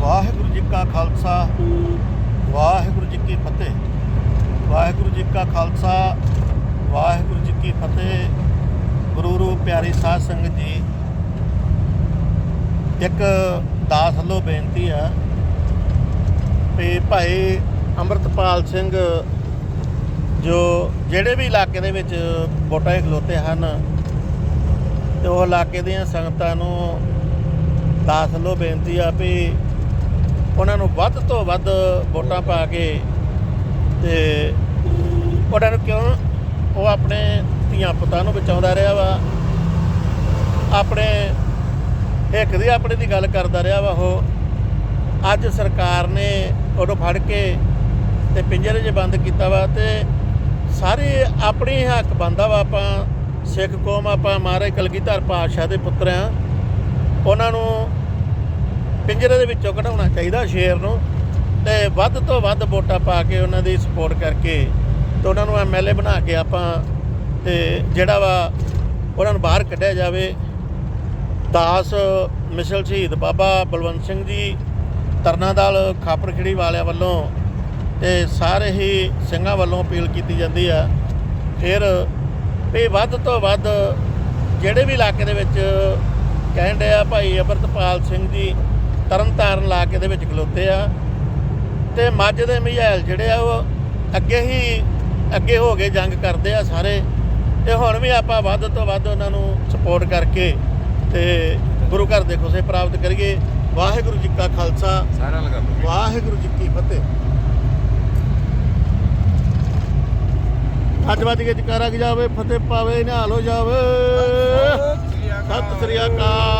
ਵਾਹਿਗੁਰੂ ਜੀ ਕਾ ਖਾਲਸਾ, ਵਾਹਿਗੁਰੂ ਜੀ ਕੀ ਫਤਿਹ। ਵਾਹਿਗੁਰੂ ਜੀ ਕਾ ਖਾਲਸਾ, ਵਾਹਿਗੁਰੂ ਜੀ ਕੀ ਫਤਿਹ। ਗੁਰੂ ਰੂਪ ਪਿਆਰੀ ਸਾਧ ਸੰਗਤ ਜੀ, ਇੱਕ ਦਾਸ ਵੱਲੋਂ ਬੇਨਤੀ ਆ ਵੀ ਭਾਈ ਅੰਮ੍ਰਿਤਪਾਲ ਸਿੰਘ ਜੋ ਜਿਹੜੇ ਵੀ ਇਲਾਕੇ ਦੇ ਵਿੱਚ ਵੋਟਾਂ 'ਚ ਖਲੋਤੇ ਹਨ, ਤੇ ਉਹ ਇਲਾਕੇ ਦੀਆਂ ਸੰਗਤਾਂ ਨੂੰ ਦਾਸ ਵੱਲੋਂ ਬੇਨਤੀ ਆ ਵੀ ਉਹਨਾਂ ਨੂੰ ਵੱਧ ਤੋਂ ਵੱਧ ਵੋਟਾਂ ਪਾ ਕੇ ਤੇ ਉਹਨਾਂ ਨੂੰ ਕਿਉਂ ਉਹ ਆਪਣੇ ਧੀਆਂ ਪੁੱਤਾਂ ਨੂੰ ਬਚਾਉਂਦਾ ਰਿਹਾ ਵਾ? ਆਪਣੇ ਇੱਕ ਦੀ ਆਪਣੇ ਦੀ ਗੱਲ ਕਰਦਾ ਰਿਹਾ ਵਾ ਉਹ। ਅੱਜ ਸਰਕਾਰ ਨੇ ਉਹਨੂੰ ਫੜ ਕੇ ਤੇ ਪਿੰਜਰੇ 'ਚ ਬੰਦ ਕੀਤਾ ਵਾ ਤੇ ਸਾਰੇ ਆਪਣੇ ਹੱਕ ਬੰਦਾ ਵਾ ਆਪਾਂ ਸਿੱਖ ਕੌਮ, ਆਪਾਂ ਮਹਾਰਾਜ ਕਲਗੀਧਰ ਪਾਤਸ਼ਾਹ ਦੇ ਪੁੱਤਰ ਆ। ਉਹਨਾਂ ਨੂੰ ਪਿੰਜਰੇ ਦੇ ਵਿੱਚੋਂ ਕਢਾਉਣਾ ਚਾਹੀਦਾ ਸ਼ੇਰ ਨੂੰ ਤੇ ਵੱਧ ਤੋਂ ਵੱਧ ਵੋਟਾਂ ਪਾ ਕੇ ਉਹਨਾਂ ਦੀ ਸਪੋਰਟ ਕਰਕੇ ਤੇ ਉਹਨਾਂ ਨੂੰ ਐਮਐਲਏ ਬਣਾ ਕੇ ਆਪਾਂ ਤੇ ਜਿਹੜਾ ਵਾ ਉਹਨਾਂ ਨੂੰ ਬਾਹਰ ਕੱਢਿਆ ਜਾਵੇ। ਦਾਸ, ਮਿਸਲ ਸ਼ਹੀਦ ਬਾਬਾ ਬਲਵੰਤ ਸਿੰਘ ਜੀ, ਤਰਨਾਦਲ ਖਾਪਰਖੜੀ ਵਾਲਿਆਂ ਵੱਲੋਂ ਤੇ ਸਾਰੇ ਹੀ ਸਿੰਘਾਂ ਵੱਲੋਂ ਅਪੀਲ ਕੀਤੀ ਜਾਂਦੀ ਆ। ਫਿਰ ਵੀ ਵੱਧ ਤੋਂ ਵੱਧ ਜਿਹੜੇ ਵੀ ਇਲਾਕੇ ਦੇ ਵਿੱਚ ਕਹਿਣ ਡਿਆ ਭਾਈ ਅਮਰਤਪਾਲ ਸਿੰਘ ਜੀ ਤਰਨਤਾਰਨ ਇਲਾਕੇ ਦੇ ਵਿੱਚ ਖਲੋਤੇ ਆ। ਤੇ ਮੱਝ ਦੇ ਮਝੈਲ ਜਿਹੜੇ ਆ ਉਹ ਅੱਗੇ ਹੀ ਅੱਗੇ ਹੋ ਕੇ ਜੰਗ ਕਰਦੇ ਆ ਸਾਰੇ। ਤੇ ਹੁਣ ਵੀ ਆਪਾਂ ਵੱਧ ਤੋਂ ਵੱਧ ਉਹਨਾਂ ਨੂੰ ਸਪੋਰਟ ਕਰਕੇ ਤੇ ਗੁਰੂ ਘਰ ਦੇ ਖੁਸ਼ੇ ਪ੍ਰਾਪਤ ਕਰੀਏ। ਵਾਹਿਗੁਰੂ ਜੀ ਕਾ ਖਾਲਸਾ। ਸਾਰਿਆਂ ਲਗਾ ਵਾਹਿਗੁਰੂ ਜੀ ਕੀ ਫਤਿਹ। ਅੱਜ ਵੱਜ ਕੇ ਜਕਾਰਾ ਕੀ ਜਾਵੇ ਫਤਿਹ ਪਾਵੇ ਨਿਹਾਲ ਹੋ ਜਾਵੇ। ਸਤਿ ਸ੍ਰੀ ਅਕਾਲ।